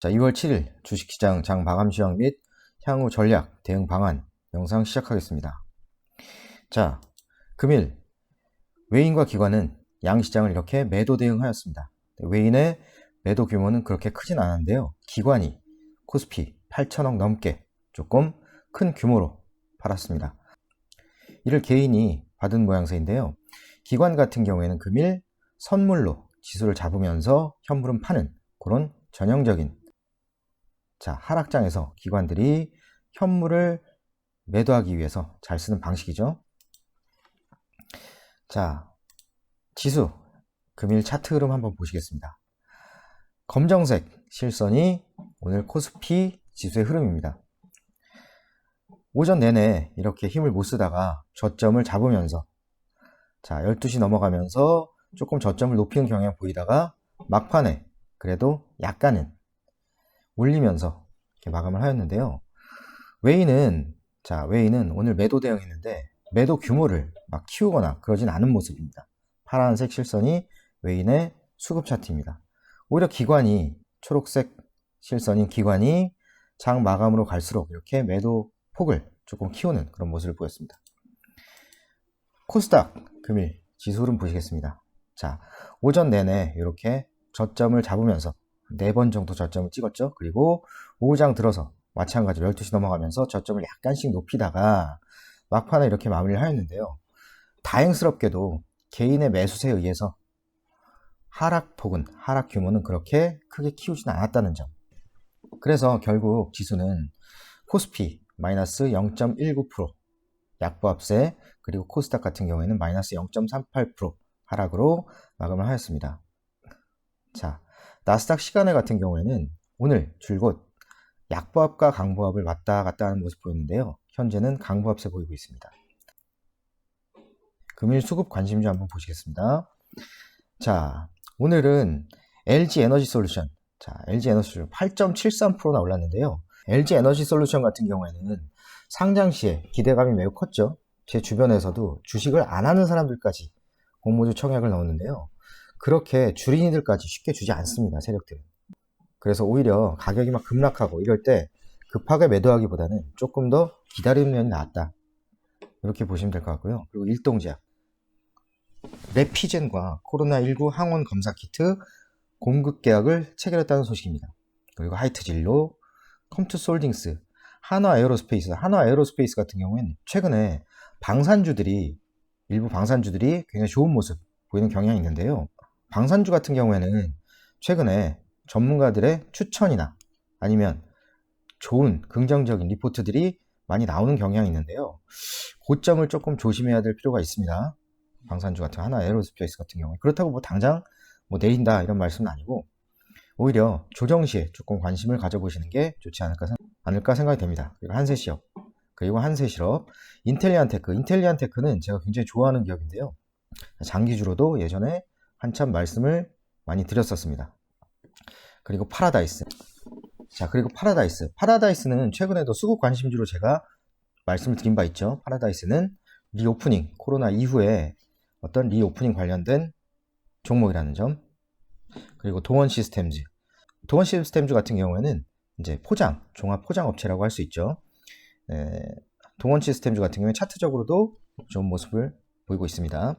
자, 2월 7일 주식시장 장 마감 시황 및 향후 전략 대응 방안 영상 시작하겠습니다. 자, 금일 외인과 기관은 양시장을 이렇게 매도 대응하였습니다. 외인의 매도 규모는 그렇게 크진 않았는데요. 기관이 코스피 8천억 넘게 조금 큰 규모로 팔았습니다. 이를 개인이 받은 모양새인데요. 기관 같은 경우에는 금일 선물로 지수를 잡으면서 현물은 파는 그런 전형적인 자 하락장에서 기관들이 현물을 매도하기 위해서 잘 쓰는 방식이죠. 자 지수 금일 차트 흐름 한번 보시겠습니다. 검정색 실선이 오늘 코스피 지수의 흐름입니다. 오전 내내 이렇게 힘을 못 쓰다가 저점을 잡으면서 자 12시 넘어가면서 조금 저점을 높이는 경향 보이다가 막판에 그래도 약간은 올리면서 이렇게 마감을 하였는데요. 웨이는 자 웨이는 오늘 매도 대응했는데 매도 규모를 막 키우거나 그러진 않은 모습입니다. 파란색 실선이 웨인의 수급 차트입니다. 오히려 기관이 초록색 실선인 기관이 장 마감으로 갈수록 이렇게 매도 폭을 조금 키우는 그런 모습을 보였습니다. 코스닥 금일 지수 흐름 보시겠습니다. 자, 오전 내내 이렇게 저점을 잡으면서 4번 정도 저점을 찍었죠. 그리고 오후장 들어서 마찬가지로 12시 넘어가면서 저점을 약간씩 높이다가 막판에 이렇게 마무리를 하였는데요. 다행스럽게도 개인의 매수세에 의해서 하락폭은, 하락 규모는 그렇게 크게 키우지는 않았다는 점. 그래서 결국 지수는 코스피 마이너스 0.19%, 약보합세, 그리고 코스닥 같은 경우에는 마이너스 0.38% 하락으로 마감을 하였습니다. 자, 나스닥 시간에 같은 경우에는 오늘 줄곧 약보합과 강보합을 왔다 갔다 하는 모습 보였는데요. 현재는 강보합세 보이고 있습니다. 금일 수급 관심주 한번 보시겠습니다. 자, 오늘은 LG 에너지 솔루션. 자, LG 에너지 솔루션 8.73%나 올랐는데요. LG 에너지 솔루션 같은 경우에는 상장 시에 기대감이 매우 컸죠. 제 주변에서도 주식을 안 하는 사람들까지 공모주 청약을 넣었는데요. 그렇게 주린이들까지 쉽게 주지 않습니다, 세력들은. 그래서 오히려 가격이 막 급락하고 이럴 때 급하게 매도하기보다는 조금 더 기다리는 면이 낫다. 이렇게 보시면 될 것 같고요. 그리고 일동제약. 레피젠과 코로나19 항원 검사 키트 공급 계약을 체결했다는 소식입니다. 그리고 하이트 진로, 컴투 솔딩스, 한화 에어로스페이스, 한화 에어로스페이스 같은 경우에는 최근에 방산주들이 일부 방산주들이 굉장히 좋은 모습 보이는 경향이 있는데요. 방산주 같은 경우에는 최근에 전문가들의 추천이나 아니면 좋은 긍정적인 리포트들이 많이 나오는 경향이 있는데요. 고점을 조금 조심해야 될 필요가 있습니다. 방산주 같은 하나 에어로스페이스 같은 경우에 그렇다고 뭐 당장 뭐 내린다 이런 말씀은 아니고 오히려 조정 시에 조금 관심을 가져보시는 게 좋지 않을까, 않을까 생각이 됩니다. 그리고 한세시업 그리고 한세실업 인텔리안테크 인텔리안테크는 제가 굉장히 좋아하는 기업인데요. 장기주로도 예전에 한참 말씀을 많이 드렸었습니다. 그리고 파라다이스 자 그리고 파라다이스 파라다이스는 최근에도 수급 관심주로 제가 말씀을 드린 바 있죠. 파라다이스는 리오프닝 코로나 이후에 어떤 리오프닝 관련된 종목이라는 점. 그리고 동원 시스템즈. 동원 시스템즈 같은 경우에는 이제 포장, 종합 포장 업체라고 할 수 있죠. 네, 동원 시스템즈 같은 경우에 차트적으로도 좋은 모습을 보이고 있습니다.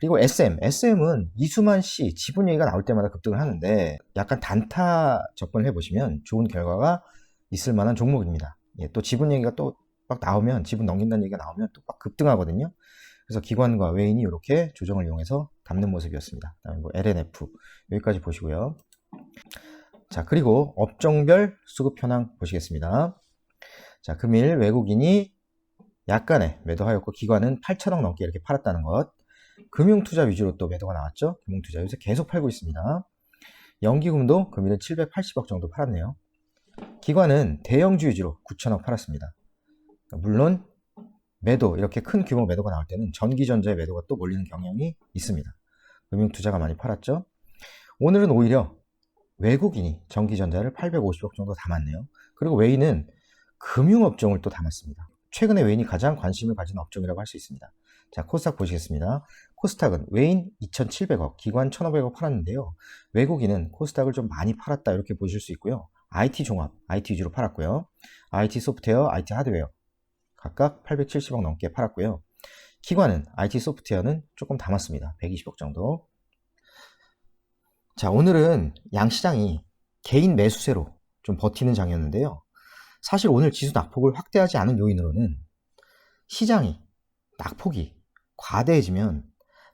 그리고 SM, SM은 이수만 씨 지분 얘기가 나올 때마다 급등을 하는데 약간 단타 접근을 해보시면 좋은 결과가 있을 만한 종목입니다. 예, 또 지분 얘기가 또 막 나오면 지분 넘긴다는 얘기가 나오면 또 막 급등하거든요. 그래서 기관과 외인이 이렇게 조정을 이용해서 담는 모습이었습니다. 그다음에 뭐 LNF 여기까지 보시고요. 자 그리고 업종별 수급 현황 보시겠습니다. 자 금일 외국인이 약간의 매도하였고 기관은 8천억 넘게 이렇게 팔았다는 것. 금융투자 위주로 또 매도가 나왔죠. 금융투자 요새 계속 팔고 있습니다. 연기금도 금일은 780억 정도 팔았네요. 기관은 대형주 위주로 9천억 팔았습니다. 물론 매도 이렇게 큰 규모 매도가 나올 때는 전기전자의 매도가 또 몰리는 경향이 있습니다. 금융투자가 많이 팔았죠. 오늘은 오히려 외국인이 전기전자를 850억 정도 담았네요. 그리고 외인은 금융업종을 또 담았습니다. 최근에 외인이 가장 관심을 가진 업종이라고 할 수 있습니다. 자, 코스닥 보시겠습니다. 코스닥은 외인 2,700억, 기관 1,500억 팔았는데요. 외국인은 코스닥을 좀 많이 팔았다 이렇게 보실 수 있고요. IT 종합, IT 위주로 팔았고요. IT 소프트웨어, IT 하드웨어 각각 870억 넘게 팔았고요. 기관은 IT 소프트웨어는 조금 담았습니다. 120억 정도. 자, 오늘은 양시장이 개인 매수세로 좀 버티는 장이었는데요. 사실 오늘 지수 낙폭을 확대하지 않은 요인으로는 시장이 낙폭이 과대해지면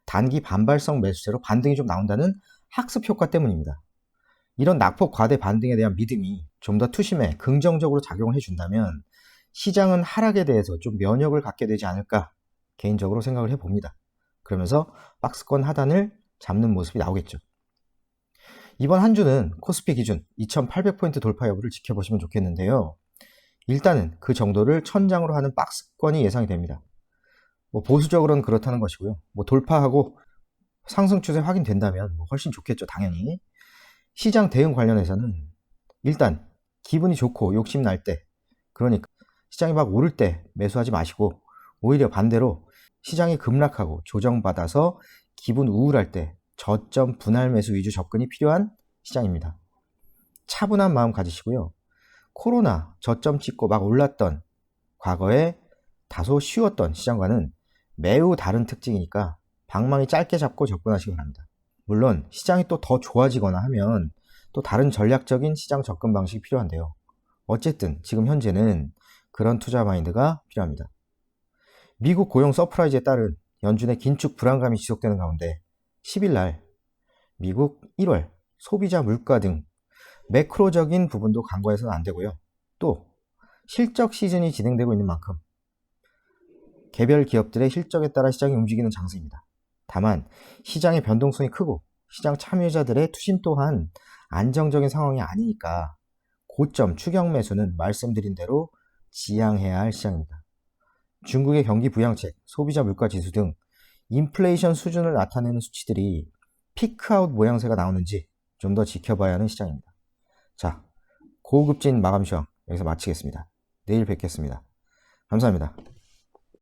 단기 반발성 매수세로 반등이 좀 나온다는 학습 효과 때문입니다. 이런 낙폭 과대 반등에 대한 믿음이 좀 더 투심에 긍정적으로 작용을 해준다면 시장은 하락에 대해서 좀 면역을 갖게 되지 않을까 개인적으로 생각을 해 봅니다. 그러면서 박스권 하단을 잡는 모습이 나오겠죠. 이번 한 주는 코스피 기준 2800포인트 돌파 여부를 지켜보시면 좋겠는데요. 일단은 그 정도를 천장으로 하는 박스권이 예상이 됩니다. 뭐 보수적으로는 그렇다는 것이고요. 뭐 돌파하고 상승 추세 확인된다면 뭐 훨씬 좋겠죠, 당연히. 시장 대응 관련해서는 일단 기분이 좋고 욕심 날 때, 그러니까 시장이 막 오를 때 매수하지 마시고 오히려 반대로 시장이 급락하고 조정받아서 기분 우울할 때 저점 분할 매수 위주 접근이 필요한 시장입니다. 차분한 마음 가지시고요. 코로나 저점 찍고 막 올랐던 과거에 다소 쉬웠던 시장과는 매우 다른 특징이니까 방망이 짧게 잡고 접근하시기 바랍니다. 물론 시장이 또 더 좋아지거나 하면 또 다른 전략적인 시장 접근 방식이 필요한데요. 어쨌든 지금 현재는 그런 투자 마인드가 필요합니다. 미국 고용 서프라이즈에 따른 연준의 긴축 불안감이 지속되는 가운데 10일 날 미국 1월 소비자 물가 등 매크로적인 부분도 간과해서는 안 되고요. 또 실적 시즌이 진행되고 있는 만큼 개별 기업들의 실적에 따라 시장이 움직이는 장세입니다. 다만 시장의 변동성이 크고 시장 참여자들의 투심 또한 안정적인 상황이 아니니까 고점 추경 매수는 말씀드린 대로 지양해야 할 시장입니다. 중국의 경기 부양책, 소비자 물가 지수 등 인플레이션 수준을 나타내는 수치들이 피크아웃 모양새가 나오는지 좀 더 지켜봐야 하는 시장입니다. 자, 고급진 마감 시황 여기서 마치겠습니다. 내일 뵙겠습니다. 감사합니다.